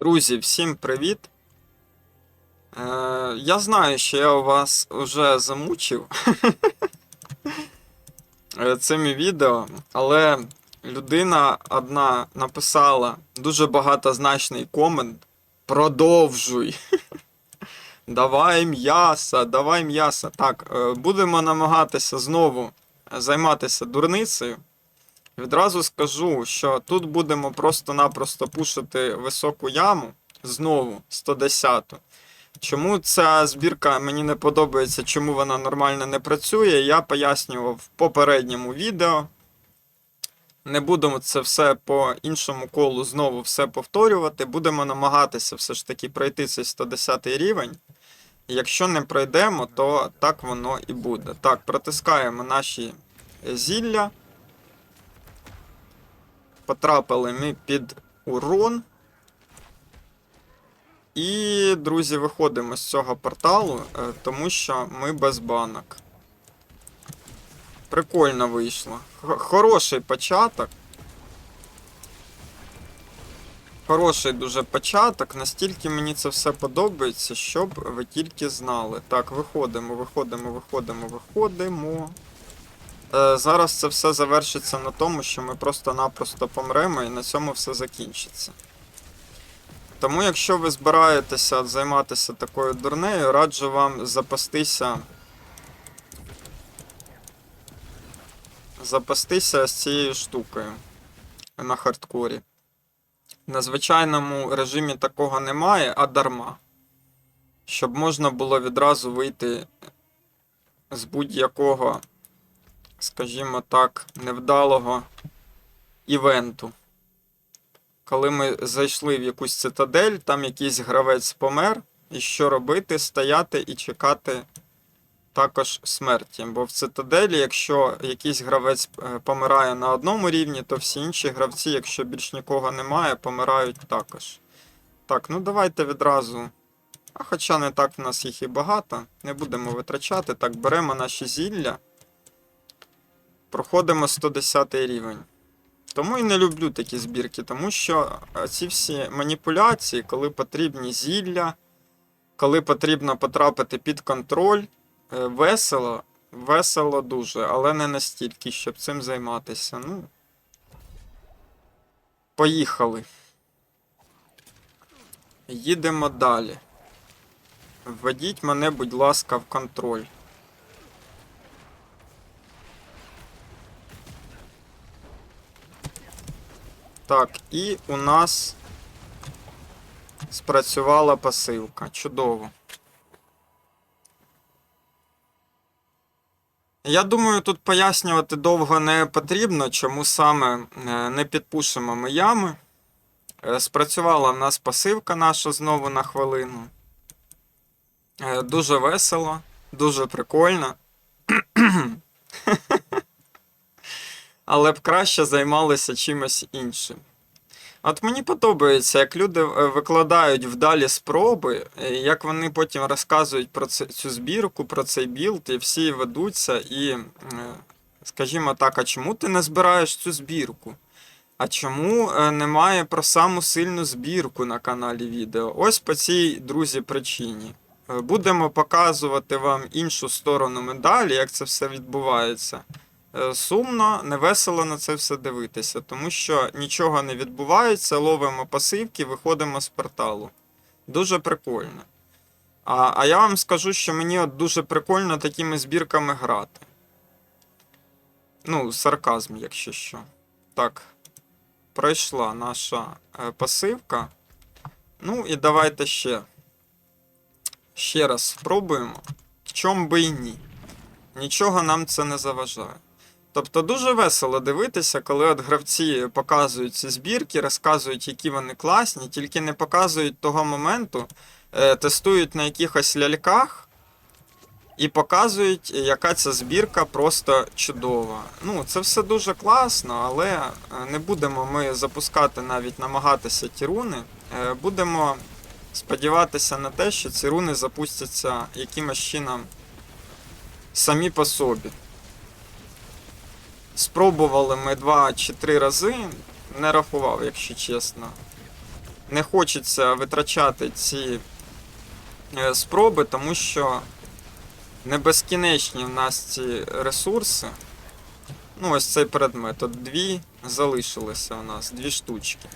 Друзі, всім привіт! Е, я знаю, що я вас вже замучив е, цими відео, але людина одна написала дуже багатозначний комент. Продовжуй. Давай м'яса, давай м'яса. Так, е, будемо намагатися знову займатися дурницею. Відразу скажу, що тут будемо просто-напросто пушити високу яму знову 110-ту. Чому ця збірка мені не подобається, чому вона нормально не працює, я пояснював в попередньому відео. Не будемо це все по іншому колу знову все повторювати. Будемо намагатися все ж таки пройти цей 110 рівень. Якщо не пройдемо, то так воно і буде. Так, протискаємо наші зілля. Потрапили ми під урон. І, друзі, виходимо з цього порталу, е, тому що ми без банок. Прикольно вийшло. Хороший початок. Хороший дуже початок. Настільки мені це все подобається, щоб ви тільки знали. Так, виходимо, виходимо, виходимо, виходимо. Е, Зараз це все завершиться на тому, що ми просто-напросто помремо і на цьому все закінчиться. Тому, якщо ви збираєтеся займатися такою дурнею, раджу вам запастися. Запастися з цією штукою на хардкорі. На звичайному режимі такого немає, а дарма. Щоб можна було відразу вийти з будь-якого скажімо так, невдалого івенту. Коли ми зайшли в якусь цитадель, там якийсь гравець помер, і що робити? Стояти і чекати також смерті. Бо в цитаделі, якщо якийсь гравець е, помирає на одному рівні, то всі інші гравці, якщо більш нікого немає, помирають також. Так, ну давайте відразу. А хоча не так в нас їх і багато, не будемо витрачати. Так, беремо наші зілля. Проходимо 110 рівень. Тому і не люблю такі збірки, тому що е, ці всі маніпуляції, коли потрібні зілля, коли потрібно потрапити під контроль, е, весело, весело дуже, але не настільки, щоб цим займатися. Ну. Поїхали. Їдемо далі. Введіть мене, будь ласка, в контроль. Так, і у нас спрацювала посилка. Чудово. Я думаю, тут пояснювати довго не потрібно, чому саме е, не підпушимо ми ями. Е, Спрацювала в нас пасивка наша знову на хвилину. Е, Дуже весело, дуже прикольно. але б краще займалися чимось іншим. От мені подобається, як люди е, викладають вдалі спроби, е, як вони потім розказують про цю збірку, про цей білд, і всі ведуться, і, е, скажімо так, а чому ти не збираєш цю збірку? А чому немає про саму сильну збірку на каналі відео? Ось по цій, друзі, причині. Будемо показувати вам іншу сторону медалі, як це все відбувається. Е, Сумно, невесело на це все дивитися, тому що нічого не відбувається, ловимо пасивки, виходимо з порталу. Дуже прикольно. А, а я вам скажу, що мені от дуже прикольно такими збірками грати. Ну, сарказм, якщо що. Так, пройшла наша е, пасивка. Ну і давайте ще. Ще раз спробуємо. В чому би і ні. Нічого нам це не заважає. Тобто дуже весело дивитися, коли от гравці показують ці збірки, розказують, які вони класні, тільки не показують того моменту, е, тестують на якихось ляльках і показують, яка ця збірка просто чудова. Ну, це все дуже класно, але е, не будемо ми запускати навіть намагатися ті руни. Е, Будемо сподіватися на те, що ці руни запустяться якимось чином самі по собі. Спробували ми два чи три рази, не рахував, якщо чесно. не хочеться витрачати ці е, спроби, тому що не безкінечні в нас ці ресурси. Ну, ось цей предмет. От дві залишилися у нас, дві штучки.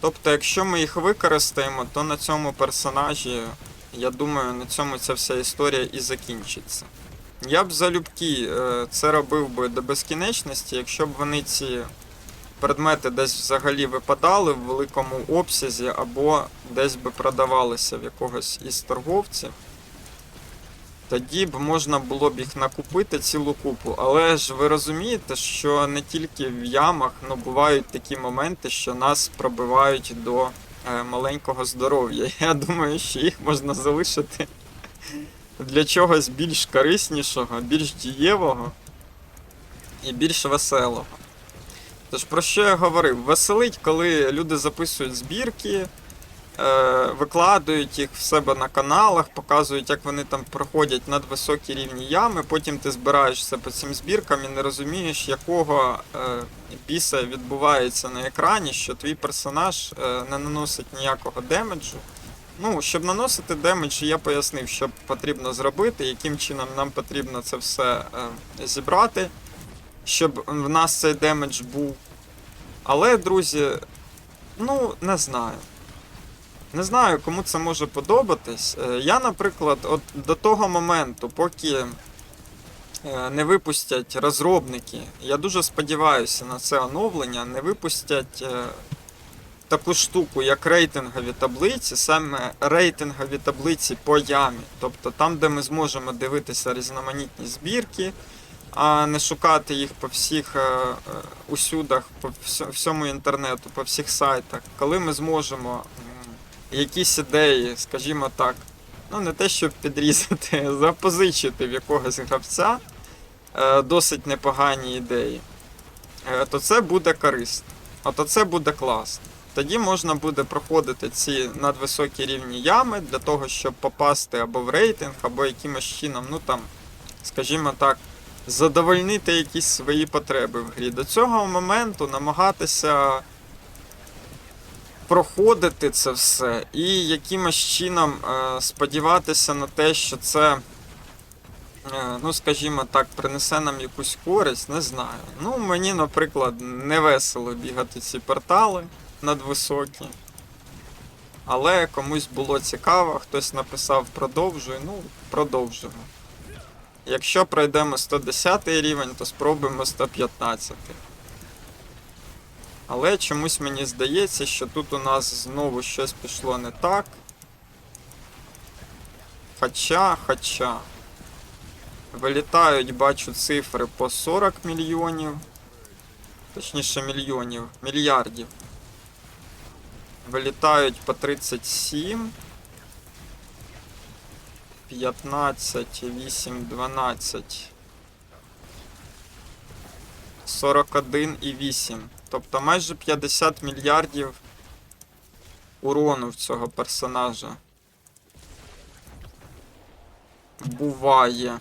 Тобто, якщо ми їх використаємо, то на цьому персонажі, я думаю, на цьому ця вся історія і закінчиться. Я б залюбки е, це робив би до безкінечності, якщо б вони ці предмети десь взагалі випадали в великому обсязі, або десь би продавалися в якогось із торговців. Тоді б можна було б їх накупити цілу купу. Але ж ви розумієте, що не тільки в ямах, ну бувають такі моменти, що нас пробивають до е, маленького здоров'я. Я думаю, що їх можна залишити для чогось більш кориснішого, більш дієвого і більш веселого. Тож про що я говорив? Веселить, коли люди записують збірки, е, викладають їх в себе на каналах, показують, як вони там проходять надвисокі рівні ями. Потім ти збираєшся по цим збіркам і не розумієш, якого е, біса відбувається на екрані, що твій персонаж е, не наносить ніякого демеджу. Ну, щоб наносити демедж, я пояснив, що потрібно зробити, яким чином нам потрібно це все е, зібрати, щоб в нас цей демедж був. Але, друзі, ну, не знаю. Не знаю, кому це може подобатись. Е, Я, наприклад, от до того моменту, поки е, не випустять розробники, я дуже сподіваюся на це оновлення, не випустять е, таку штуку, як рейтингові таблиці, саме рейтингові таблиці по ямі. Тобто там, де ми зможемо дивитися різноманітні збірки, а не шукати їх по всіх е, е, усюдах, по всьому інтернету, по всіх сайтах, коли ми зможемо якісь ідеї, скажімо так, ну не те, щоб підрізати, запозичити в якогось гравця е, досить непогані ідеї, то це буде корисно. Ото це буде класно. Тоді можна буде проходити ці надвисокі рівні ями для того, щоб попасти або в рейтинг, або якимось чином, ну там, скажімо так, задовольнити якісь свої потреби в грі. До цього моменту намагатися проходити це все і якимось чином е, сподіватися на те, що це, е, ну скажімо так, принесе нам якусь користь, не знаю. Ну, мені, наприклад, не весело бігати ці портали надвисокі. Але комусь було цікаво, хтось написав продовжуй, ну, продовжуємо. Якщо пройдемо 110 рівень, то спробуємо 115. Але чомусь мені здається, що тут у нас знову щось пішло не так. Хоча, хоча. Вилітають, бачу цифри по 40 мільйонів. Точніше мільйонів, мільярдів. Вилітають по 37. 15, 8, 12. 41 і 8. Тобто майже 50 мільярдів урону в цього персонажа. Буває.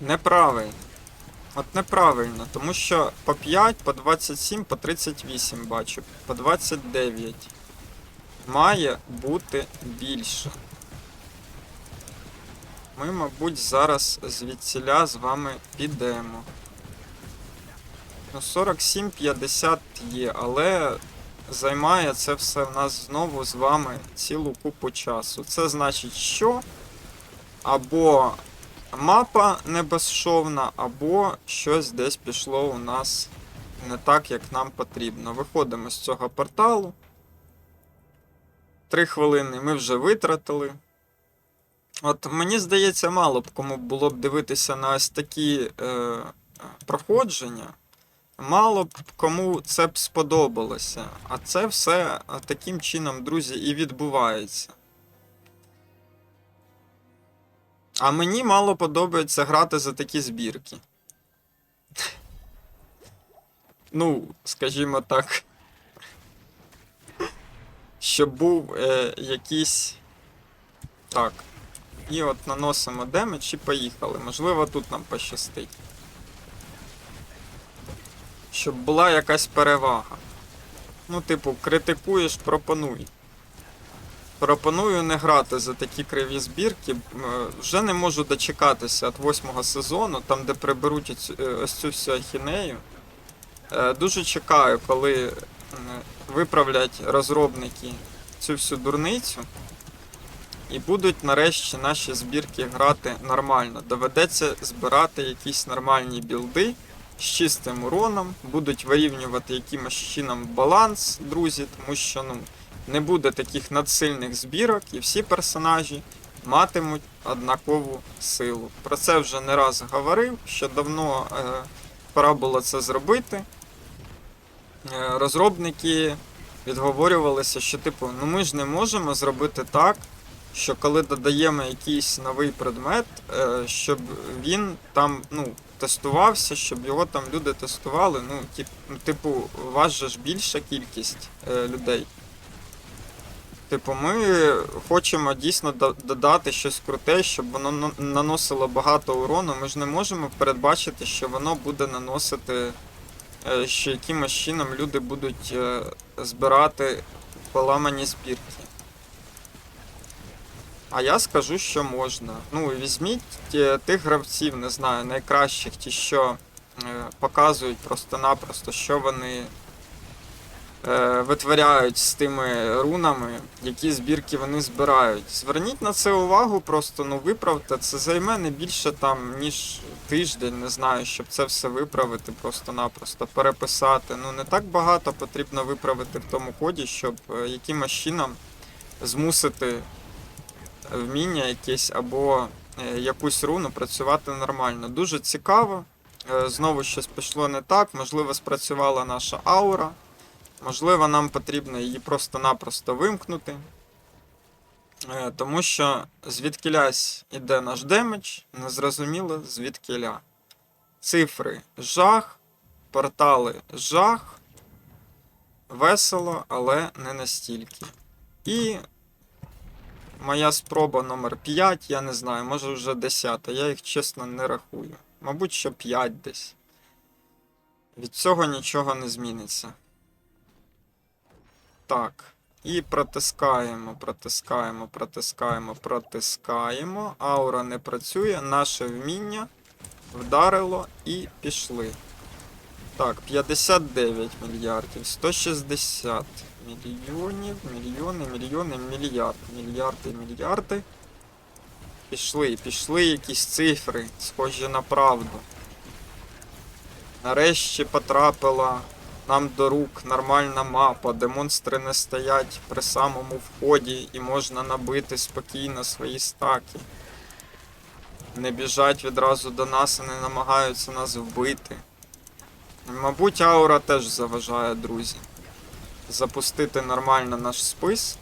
Неправильно. От неправильно, тому що по 5, по 27, по 38 бачу, по 29. Має бути більше. Ми, мабуть, зараз звідсіля з вами підемо. Ну, 47-50 є, але займає це все в нас знову з вами цілу купу часу. Це значить, що або мапа не безшовна, або щось десь пішло у нас не так, як нам потрібно. Виходимо з цього порталу. Три хвилини ми вже витратили. От мені здається, мало б кому було б дивитися на ось такі е, проходження. Мало б кому це б сподобалося. А це все таким чином, друзі, і відбувається. А мені мало подобається грати за такі збірки. Ну, скажімо так. Щоб був е, якийсь. Так. І от наносимо демедж і поїхали. Можливо, тут нам пощастить. щоб була якась перевага. Ну, типу, критикуєш, пропонуй. Пропоную не грати за такі криві збірки. Вже не можу дочекатися від восьмого сезону, там де приберуть е, ось цю всю ахінею. Е, Дуже чекаю, коли виправлять розробники цю всю дурницю. І будуть нарешті наші збірки грати нормально. Доведеться збирати якісь нормальні білди з чистим уроном, будуть вирівнювати якимось чином баланс, друзі, тому що ну, не буде таких надсильних збірок, і всі персонажі матимуть однакову силу. Про це вже не раз говорив, що давно е, пора було це зробити. Е, розробники відговорювалися, що типу, ну ми ж не можемо зробити так, що коли додаємо якийсь новий предмет, е, щоб він там ну, тестувався, щоб його там люди тестували. Ну, ну, типу, у вас же ж більша кількість е, людей. Типу, ми хочемо дійсно додати щось круте, щоб воно наносило багато урону. Ми ж не можемо передбачити, що воно буде наносити, е, що якимось чином люди будуть е, збирати поламані збірки. А я скажу, що можна. Ну, візьміть е, тих гравців, не знаю, найкращих, ті, що показують просто-напросто, що вони витворяють з тими рунами, які збірки вони збирають. Зверніть на це увагу, просто ну виправте. Це займе не більше там, ніж тиждень, не знаю, щоб це все виправити просто-напросто, переписати. Ну не так багато потрібно виправити в тому коді, щоб е, якимось чином змусити вміння якесь або е, якусь руну працювати нормально. Дуже цікаво. Е, Знову щось пішло не так, можливо, спрацювала наша аура. Можливо, нам потрібно її просто-напросто вимкнути. Е, Тому що звідкилясь іде наш демедж, незрозуміло звідкиля. Цифри жах, портали жах. Весело, але не настільки. І моя спроба номер 5, я не знаю, може вже 10, я їх чесно не рахую. Мабуть, що 5 десь. Від цього нічого не зміниться. Так. І протискаємо, протискаємо, протискаємо, протискаємо. Аура не працює, наше вміння вдарило і пішли. Так, 59 мільярдів, 160 мільйонів, мільйони, мільйони, мільярд, мільярди, мільярди. Пішли, пішли якісь цифри, схожі на правду. Нарешті потрапила нам до рук нормальна мапа, де монстри не стоять при самому вході і можна набити спокійно свої стаки. Не біжать відразу до нас і не намагаються нас вбити. Мабуть, аура теж заважає, друзі. Запустити нормально наш спис.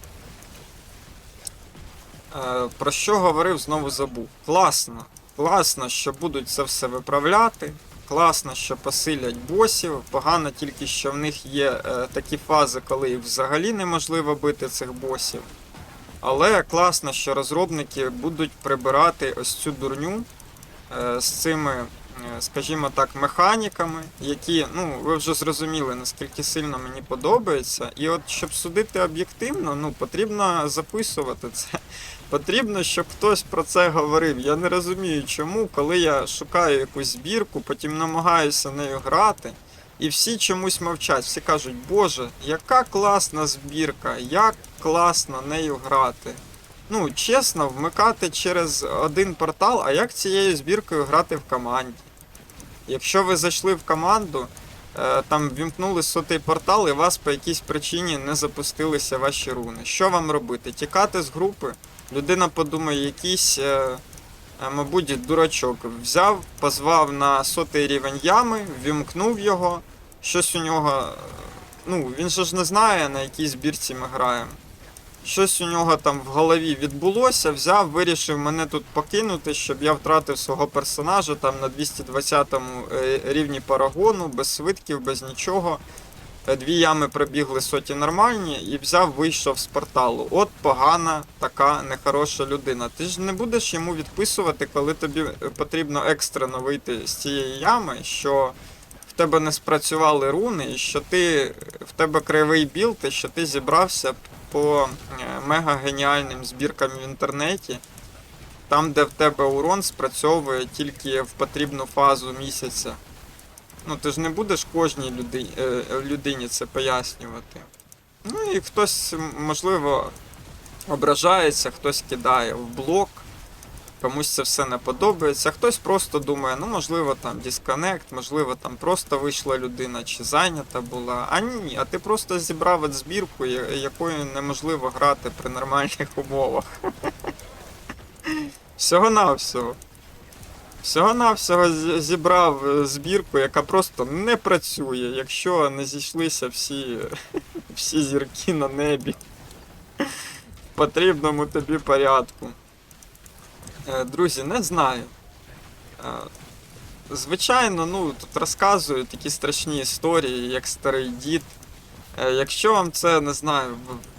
Е, про що говорив, знову забув. Класно. Класно, що будуть це все виправляти. Класно, що посилять босів. Погано тільки, що в них є е, такі фази, коли їх взагалі неможливо бити цих босів. Але класно, що розробники будуть прибирати ось цю дурню е, з цими, скажімо так, механіками, які, ну, ви вже зрозуміли, наскільки сильно мені подобається. І от щоб судити об'єктивно, ну, потрібно записувати це. Потрібно, щоб хтось про це говорив. Я не розумію, чому, коли я шукаю якусь збірку, потім намагаюся нею грати, і всі чомусь мовчать. Всі кажуть, Боже, яка класна збірка, як класно нею грати. Ну, чесно, вмикати через один портал, а як цією збіркою грати в команді? Якщо ви зайшли в команду, е, там вімкнули сотий портал, і вас по якійсь причині не запустилися ваші руни. Що вам робити? Тікати з групи? Людина подумає, якийсь, е, е, мабуть, дурачок. Взяв, позвав на сотий рівень ями, вімкнув його. Щось у нього. Ну, він же ж не знає, на якій збірці ми граємо. Щось у нього там в голові відбулося, взяв, вирішив мене тут покинути, щоб я втратив свого персонажа там на 220 е, рівні парагону, без свитків, без нічого. Е, Дві ями пробігли соті нормальні і взяв, вийшов з порталу. От погана така нехороша людина. Ти ж не будеш йому відписувати, коли тобі е, потрібно екстрено вийти з цієї ями, що в тебе не спрацювали руни, і що ти в тебе кривий білд, і що ти зібрався по е, мега геніальним збіркам в інтернеті, там, де в тебе урон спрацьовує тільки в потрібну фазу місяця. Ну, ти ж не будеш кожній людині, людині це пояснювати. Ну і хтось, можливо, ображається, хтось кидає в блок, комусь це все не подобається, хтось просто думає, ну можливо там дисконект, можливо там просто вийшла людина чи зайнята була. А ні, а ти просто зібрав от збірку, якою неможливо грати при нормальних умовах. Всього-навсього. Всього-навсього зібрав е, збірку, яка просто не працює, якщо не зійшлися всі, всі зірки на небі. В потрібному тобі порядку. Е, Друзі, не знаю. Е, Звичайно, ну тут розказують такі страшні історії, як старий дід. Е, Якщо вам це не знаю,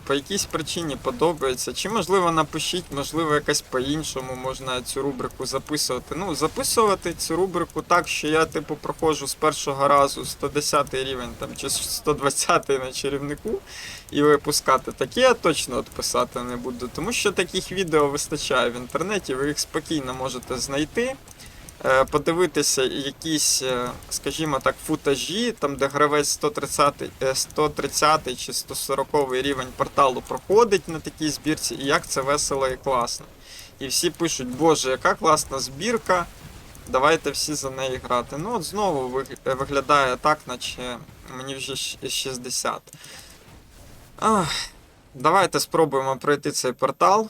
по якійсь причині подобається, чи можливо напишіть, можливо, якось по-іншому можна цю рубрику записувати. Ну, записувати цю рубрику так, що я, типу, проходжу з першого разу 110 рівень там, чи 120 на чарівнику і випускати. Таке я точно от не буду, тому що таких відео вистачає в інтернеті, ви їх спокійно можете знайти. Е, Подивитися якісь, е, скажімо так, футажі, там де гравець 130, е, 130 чи 140 рівень порталу проходить на такій збірці, і як це весело і класно. І всі пишуть, боже, яка класна збірка, давайте всі за неї грати. Ну от знову е, виглядає так, наче мені вже 60. Ах, давайте спробуємо пройти цей портал.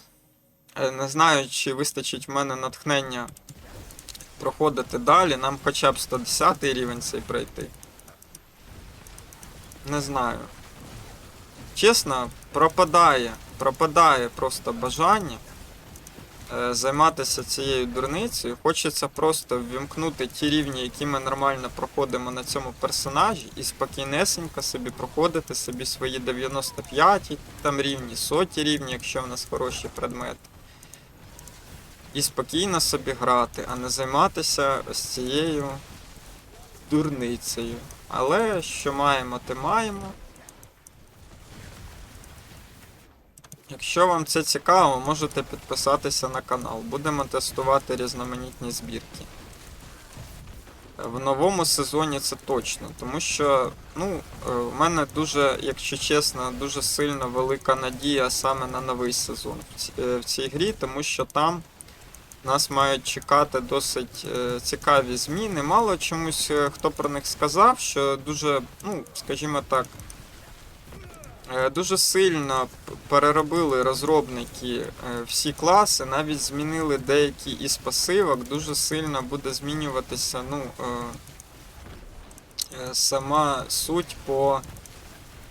Е, Не знаю, чи вистачить в мене натхнення проходити далі. Нам хоча б 110 рівень цей пройти. Не знаю. Чесно, пропадає, пропадає просто бажання е, займатися цією дурницею. Хочеться просто ввімкнути ті рівні, які ми нормально проходимо на цьому персонажі, і спокійнесенько собі проходити собі свої 95 там рівні, соті рівні, якщо в нас хороші предмети. І спокійно собі грати, а не займатися ось цією дурницею. Але що маємо, те маємо. Якщо вам це цікаво, можете підписатися на канал. Будемо тестувати різноманітні збірки. В новому сезоні це точно, тому що, ну, е, в мене дуже, якщо чесно, дуже сильно велика надія саме на новий сезон в е, в цій грі, тому що там нас мають чекати досить е, цікаві зміни. Мало чомусь е, хто про них сказав, що дуже, ну, скажімо так, е, дуже сильно переробили розробники всі класи, навіть змінили деякі із пасивок, дуже сильно буде змінюватися ну, сама суть по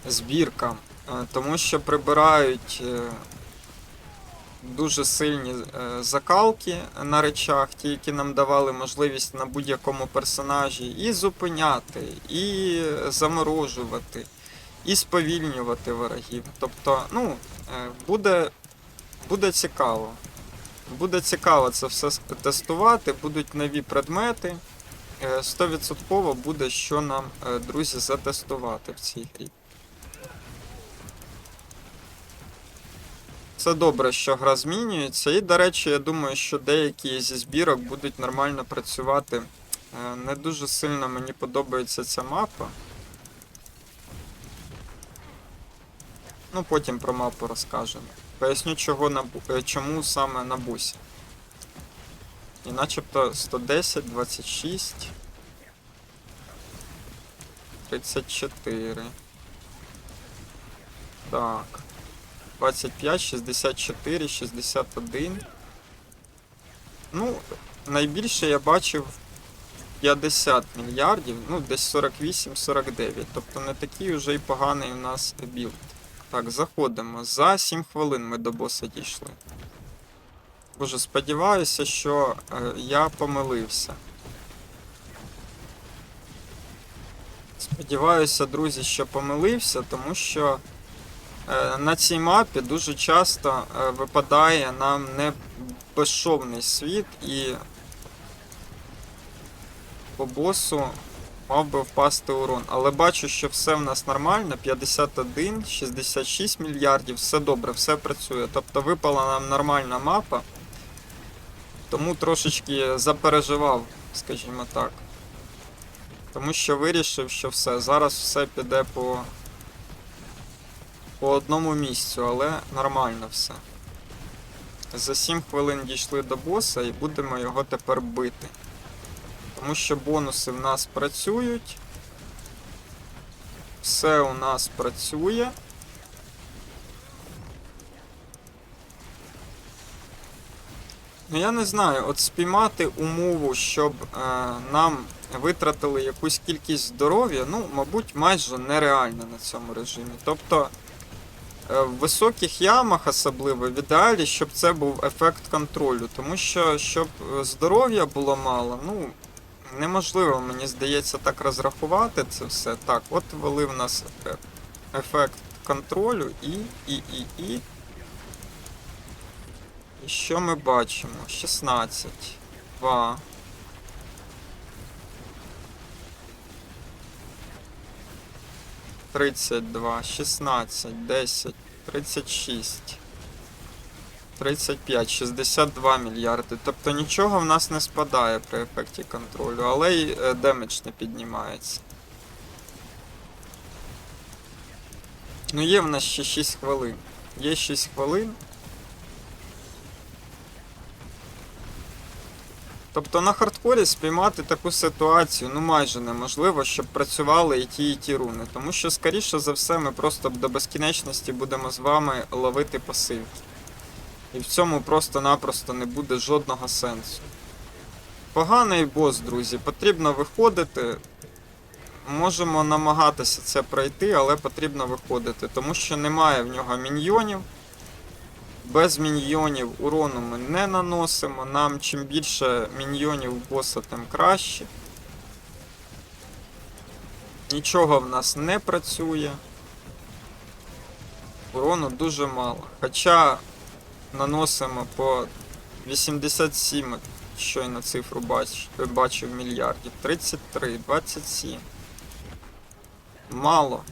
збіркам, тому що прибирають. Е, дуже сильні е, закалки на речах, ті, які нам давали можливість на будь-якому персонажі і зупиняти, і заморожувати, і сповільнювати ворогів. Тобто, ну, е, буде, буде цікаво. Буде цікаво це все тестувати, будуть нові предмети. Е, 100% буде що нам, е, друзі, затестувати в цій грі. Це добре, що гра змінюється. І, до речі, я думаю, що деякі зі збірок будуть нормально працювати. Е, Не дуже сильно мені подобається ця мапа. Ну, потім про мапу розкажемо. Поясню, чого на е, чому саме на бусі. І начебто 110, 26, 34. Так. 25, 64, 61. Ну, найбільше я бачив 50 мільярдів, ну десь 48-49. Тобто не такий вже й поганий у нас білд. Так, заходимо. За 7 хвилин ми до боса дійшли. Боже, сподіваюся, що е, я помилився. Сподіваюся, друзі, що помилився, тому що На цій мапі дуже часто е, випадає нам не безшовний світ і по босу мав би впасти урон. Але бачу, що все в нас нормально. 51, 66 мільярдів, все добре, все працює. Тобто випала нам нормальна мапа. Тому трошечки запереживав, скажімо так. Тому що вирішив, що все, зараз все піде по, по одному місцю, але нормально все. За 7 хвилин дійшли до боса і будемо його тепер бити. Тому що бонуси в нас працюють. Все у нас працює. Ну я не знаю, от спіймати умову, щоб е, нам витратили якусь кількість здоров'я, ну, мабуть, майже нереально на цьому режимі. Тобто в високих ямах особливо в ідеалі, щоб це був ефект контролю. Тому що щоб е, здоров'я було мало, ну неможливо, мені здається, так розрахувати це все. Так, от ввели в нас е- ефект контролю і, і, і, і. І що ми бачимо? 16, 2. Тридцять два, шістнадцять, десять, тридцять шість, тридцять п'ять, шістдесят два мільярди. Тобто нічого в нас не спадає при ефекті контролю, але й е, демедж не піднімається. Ну є в нас ще 6 хвилин. Є 6 хвилин. Тобто на хардкорі спіймати таку ситуацію ну майже неможливо, щоб працювали і ті, і ті руни. Тому що, скоріше за все, ми просто до безкінечності будемо з вами ловити пасивки. І в цьому просто-напросто не буде жодного сенсу. Поганий бос, друзі, потрібно виходити. Можемо намагатися це пройти, але потрібно виходити, тому що немає в нього міньйонів. Без міньйонів урону ми не наносимо. Нам чим більше міньйонів боса, тим краще. Нічого в нас не працює. Урону дуже мало. Хоча наносимо по 87, щойно цифру бач, бачив мільярдів. 33, 27. Мало.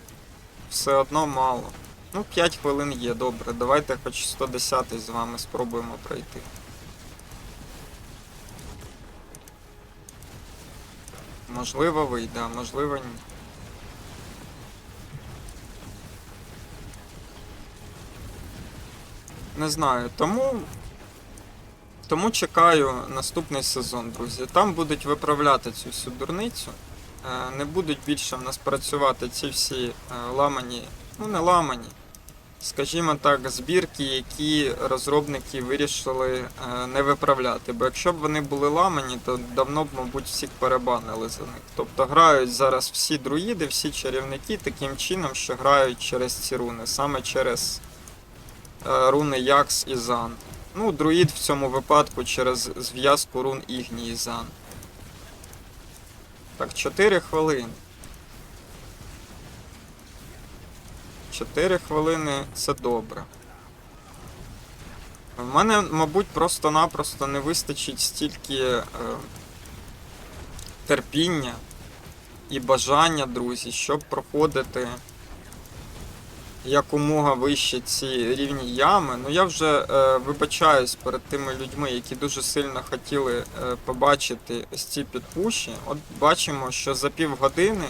Все одно мало. Ну, 5 хвилин є, добре. Давайте хоч 110 з вами спробуємо пройти. Можливо вийде, а можливо ні. Не знаю, тому. Тому чекаю наступний сезон, друзі. Там будуть виправляти цю всю дурницю. Е, Не будуть більше в нас працювати ці всі е, ламані, ну не ламані, скажімо так, збірки, які розробники вирішили е, не виправляти. Бо якщо б вони були ламані, то давно б, мабуть, всіх перебанили за них. Тобто грають зараз всі друїди, всі чарівники таким чином, що грають через ці руни, саме через е, руни Якс і Зан. Ну, друїд в цьому випадку через зв'язку рун Ігні і Зан. Так, 4 хвилини. 4 хвилини це добре. В мене, мабуть, просто-напросто не вистачить стільки е, терпіння і бажання, друзі, щоб проходити якомога вище ці рівні ями. Ну я вже е, вибачаюсь перед тими людьми, які дуже сильно хотіли е, побачити ось ці підпуші. От бачимо, що за півгодини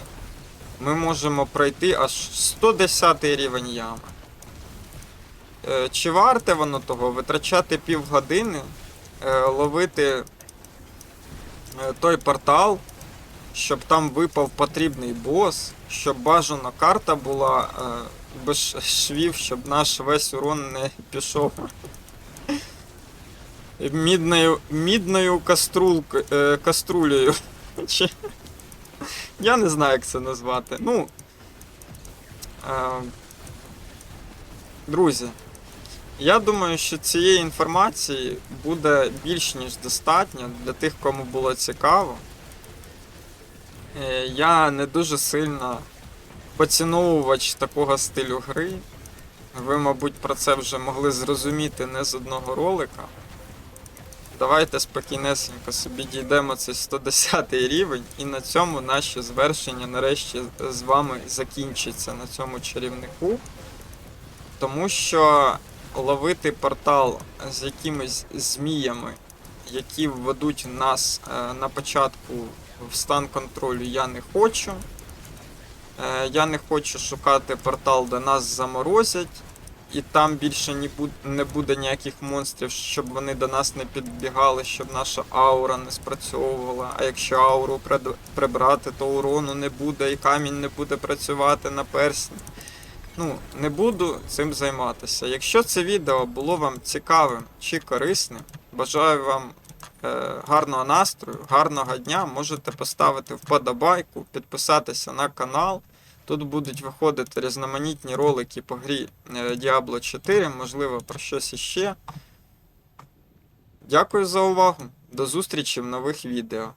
ми можемо пройти аж 110 рівень ями. Е, чи варте воно того витрачати півгодини, е, ловити е, той портал, щоб там випав потрібний бос, щоб бажана карта була без швів, щоб наш весь урон не пішов мідною, мідною каструлк, е, каструлею. Я не знаю, як це назвати. Ну. Е, друзі, я думаю, що цієї інформації буде більш ніж достатньо для тих, кому було цікаво. Е, Я не дуже сильно поціновувач такого стилю гри. Ви, мабуть, про це вже могли зрозуміти не з одного ролика. Давайте спокійнесенько собі дійдемо цей 110 рівень, і на цьому наші звершення нарешті з вами закінчиться на цьому чарівнику. Тому що ловити портал з якимись зміями, які введуть нас е, на початку в стан контролю, я не хочу. Е, Я не хочу шукати портал, де нас заморозять, і там більше ні бу- не буде ніяких монстрів, щоб вони до нас не підбігали, щоб наша аура не спрацьовувала. А якщо ауру прибрати, то урону не буде і камінь не буде працювати на персні. Ну, не буду цим займатися. Якщо це відео було вам цікавим чи корисним, бажаю вам е, гарного настрою, гарного дня. Можете поставити вподобайку, підписатися на канал. Тут будуть виходити різноманітні ролики по грі е, Diablo 4, можливо, про щось іще. Дякую за увагу. До зустрічі в нових відео.